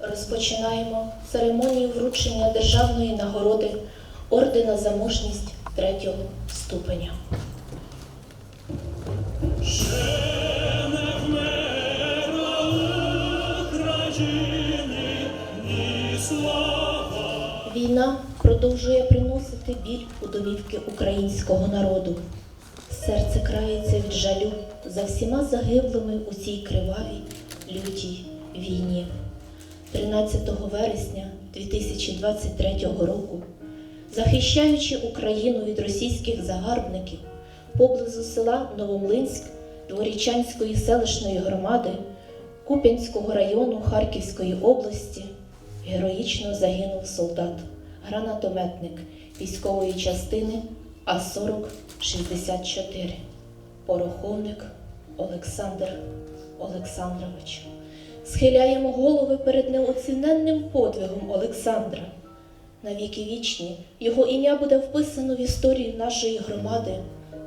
Розпочинаємо церемонію вручення державної нагороди ордена за мужність третього ступеня. Війна продовжує приносити біль у домівки українського народу. Серце крається від жалю за всіма загиблими у цій кривавій лютій війні. 13 вересня 2023 року, захищаючи Україну від російських загарбників, поблизу села Новомлинськ Дворічанської селищної громади Куп'янського району Харківської області героїчно загинув солдат, гранатометник військової частини А-40-64, пороховник Олександр Олександрович. Схиляємо голови перед неоціненним подвигом Олександра. На віки вічні його ім'я буде вписано в історію нашої громади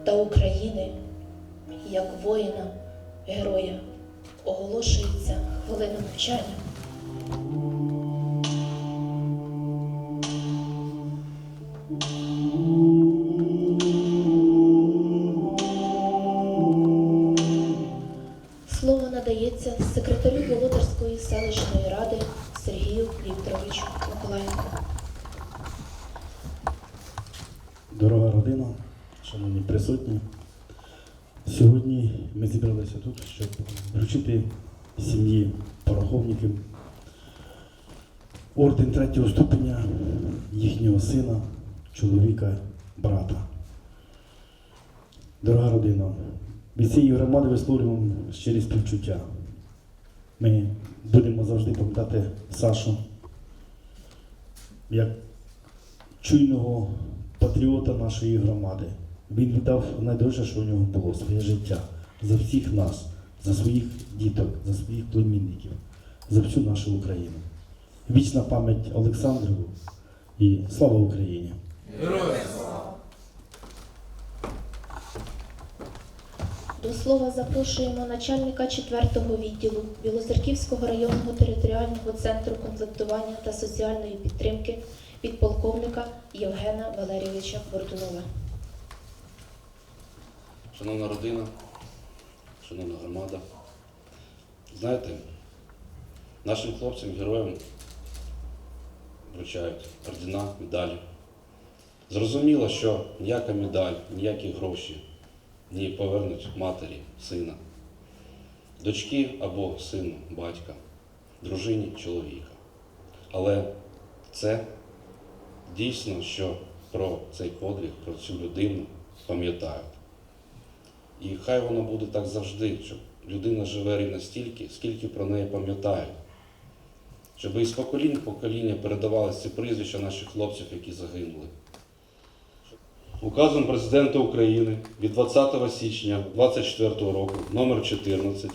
та України як воїна, героя. Оголошується хвилина мовчання. Секретарю Володарської селищної ради Сергію Вікторовичу Миколаєнку. Дорога родина, шановні присутні, сьогодні ми зібралися тут, щоб вручити сім'ї пороховників орден третього ступеня їхнього сина, чоловіка, брата. Дорога родина, від цієї громади висловлюємо щирі співчуття. Ми будемо завжди пам'ятати Сашу як чуйного патріота нашої громади. Він віддав найдорожче, що у нього було своє життя за всіх нас, за своїх діток, за своїх племінників, за всю нашу Україну. Вічна пам'ять Олександру і слава Україні! До слова запрошуємо начальника 4-го відділу Білозерківського районного територіального центру комплектування та соціальної підтримки підполковника Євгена Валерійовича Бордунова. Шановна родина, шановна громада, знаєте, нашим хлопцям, героям вручають ордена, медалі. Зрозуміло, що ніяка медаль, ніякі гроші не повернуть матері, сина, дочки або сину, батька, дружині, чоловіка. Але це дійсно, що про цей подвиг, про цю людину пам'ятають. І хай воно буде так завжди, щоб людина живе рівно стільки, скільки про неї пам'ятають. Щоб із поколінь в покоління передавалися ці прізвища наших хлопців, які загинули. Указом президента України від 20 січня 2024 року номер 14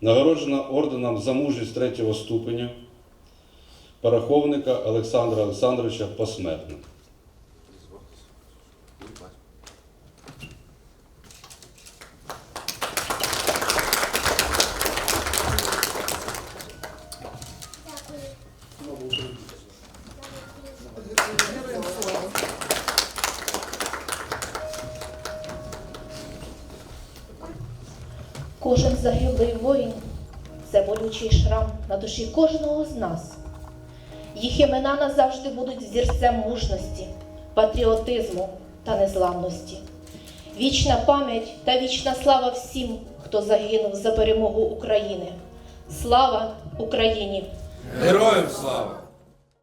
нагороджена орденом за мужність третього ступеня пораховника Олександра Олександровича посмертно. Кожен загиблий воїн це болючий шрам на душі кожного з нас. Їх імена назавжди будуть зірцем мужності, патріотизму та незламності. Вічна пам'ять та вічна слава всім, хто загинув за перемогу України. Слава Україні! Героям слава!